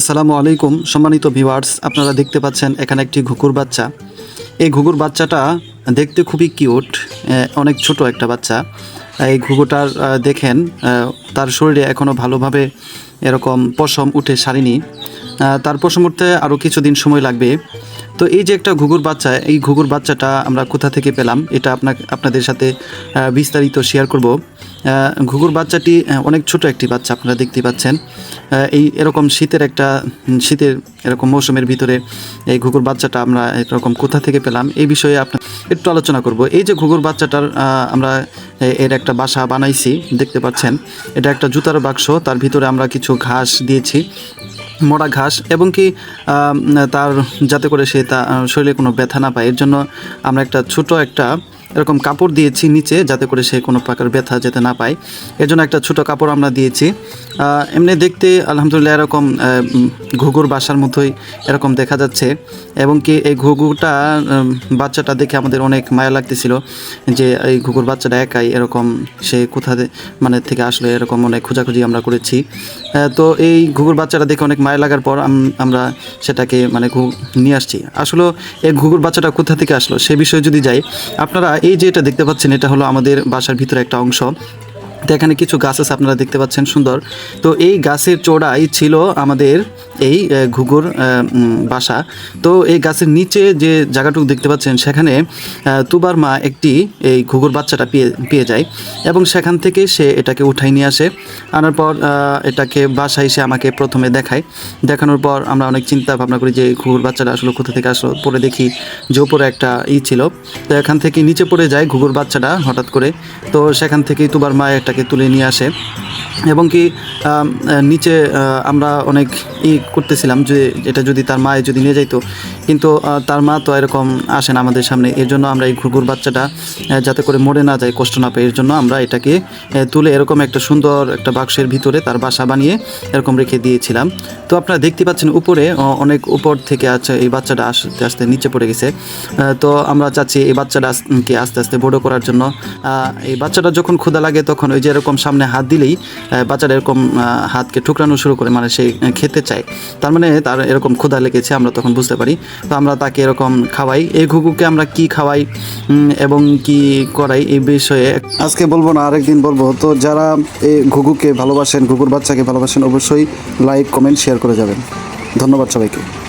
আসসালামু আলাইকুম, সম্মানিত ভিউয়ার্স, আপনারা দেখতে পাচ্ছেন এখানে একটি ঘুঘুর বাচ্চা। এই ঘুঘুর বাচ্চাটা দেখতে খুবই কিউট অনেক ছোট একটা বাচ্চা। এই ঘুঘুটার দেখেন তার শরীরে এখনও ভালোভাবে এরকম পশম উঠে সারেনি। আহ, তার পশম উঠতে আরও কিছুদিন সময় লাগবে। তো এই যে একটা ঘুঘুর বাচ্চা এই ঘুঘুর বাচ্চাটা আমরা কোথা থেকে পেলাম এটা আপনাকে আপনাদের সাথে বিস্তারিত শেয়ার করব। ঘুঘুর বাচ্চাটি অনেক ছোট একটি বাচ্চা আপনারা দেখতে পাচ্ছেন। এই এরকম শীতের একটা শীতের এরকম মৌসুমের ভিতরে এই ঘুঘুর বাচ্চাটা আমরা এরকম কোথা থেকে পেলাম এই বিষয়ে আপনার একটু আলোচনা করব। এই যে ঘুঘুর বাচ্চাটার আমরা এর একটা বাসা বানাইছি দেখতে পাচ্ছেন। এটা একটা জুতার বাক্স তার ভিতরে আমরা কিছু ঘাস দিয়েছি। মোড়া ঘাস এবং কি তার, যাতে করে সে তা, শরীরে কোনো ব্যথা না পায়। এর জন্য আমরা একটা ছোট একটা এরকম কাপড় দিয়েছি নিচে যাতে করে সে কোনো প্রকার ব্যথা যেতে না পায়। এর জন্য একটা ছোট কাপড় আমরা দিয়েছি। এমনি দেখতে আলহামদুলিল্লাহ এরকম ঘুঘুর বাসার মতোই এরকম দেখা যাচ্ছে। এবং কি এই ঘুঘুরটা বাচ্চাটা দেখে আমাদের অনেক মায়া লাগতেছিল যে এই ঘুঘুর বাচ্চাটা একাই এরকম সে কোথা মানে থেকে আসলে এরকম অনেক খোঁজাখুঁজি আমরা করেছি। তো এই ঘুঘুর বাচ্চাটা দেখে অনেক মায়া লাগার পর আমরা সেটাকে মানে নিয়ে আসছি। আসলে এই ঘুঘুর বাচ্চাটা কোথা থেকে আসলো সে বিষয়ে যদি যাই, আপনারা এই যে এটা দেখতে পাচ্ছেন, এটা হলো আমাদের বাসার ভিতরে একটা অংশ। তো এখানে কিছু গাছ আছে, আপনারা দেখতে পাচ্ছেন, সুন্দর। তো এই গাছের চোড়াই ছিল আমাদের এই ঘুঘুর বাসা। তো এই গাছের নিচে যে জায়গাটুকু দেখতে পাচ্ছেন, সেখানে তুবার মা একটি এই ঘুঘুর বাচ্চাটা পেয়ে পেয়ে যায় এবং সেখান থেকে সে এটাকে উঠাই নিয়ে আসে। আনার পর এটাকে বাসায় সে আমাকে প্রথমে দেখায়। দেখানোর পর আমরা অনেক চিন্তা ভাবনা করি যে ঘুঘুর বাচ্চাটা আসলে কোথা থেকে আসলো পরে দেখি যে উপরে একটা ই ছিল। তো এখান থেকে নিচে পড়ে যায় ঘুঘুর বাচ্চাটা হঠাৎ করে। তো সেখান থেকেই তুবার মা এটাকে তুলে নিয়ে আসে। এবং কি নিচে আমরা অনেক ই করতেছিলাম যে এটা যদি তার মায়ে যদি নিয়ে যাইতো। কিন্তু তার মা তো এরকম আসে না আমাদের সামনে। এর জন্য আমরা এই ঘুঘুর বাচ্চাটা যাতে করে মরে না যায়, কষ্ট না পায়। এর জন্য আমরা এটাকে তুলে এরকম একটা সুন্দর একটা বাক্সের ভিতরে তার বাসা বানিয়ে এরকম রেখে দিয়েছিলাম। তো আপনারা দেখতে পাচ্ছেন উপরে অনেক উপর থেকে আছে এই বাচ্চাটা আস্তে আস্তে নিচে পড়ে গেছে। তো আমরা চাচ্ছি এই বাচ্চাটা আস- কে আস্তে আস্তে বড় করার জন্য। এই বাচ্চাটা যখন ক্ষুদা লাগে তখন ওই যে এরকম সামনে হাত দিলেই বাচ্চাটা এরকম হাতকে ঠুকরানো শুরু করে মানে সে খেতে চায়। তার মানে তার এরকম ক্ষুধা লেগেছে, আমরা তখন বুঝতে পারি। তো আমরা তাকে এরকম খাওয়াই। এই ঘুঘুকে আমরা কি খাওয়াই এবং কি করাই এই বিষয়ে আজকে বলব না, আরেকদিন বলব। তো যারা এই ঘুঘুকে ভালোবাসেন, ঘুঘুর বাচ্চাকে ভালোবাসেন, অবশ্যই লাইক কমেন্ট শেয়ার করে যাবেন। ধন্যবাদ সবাইকে।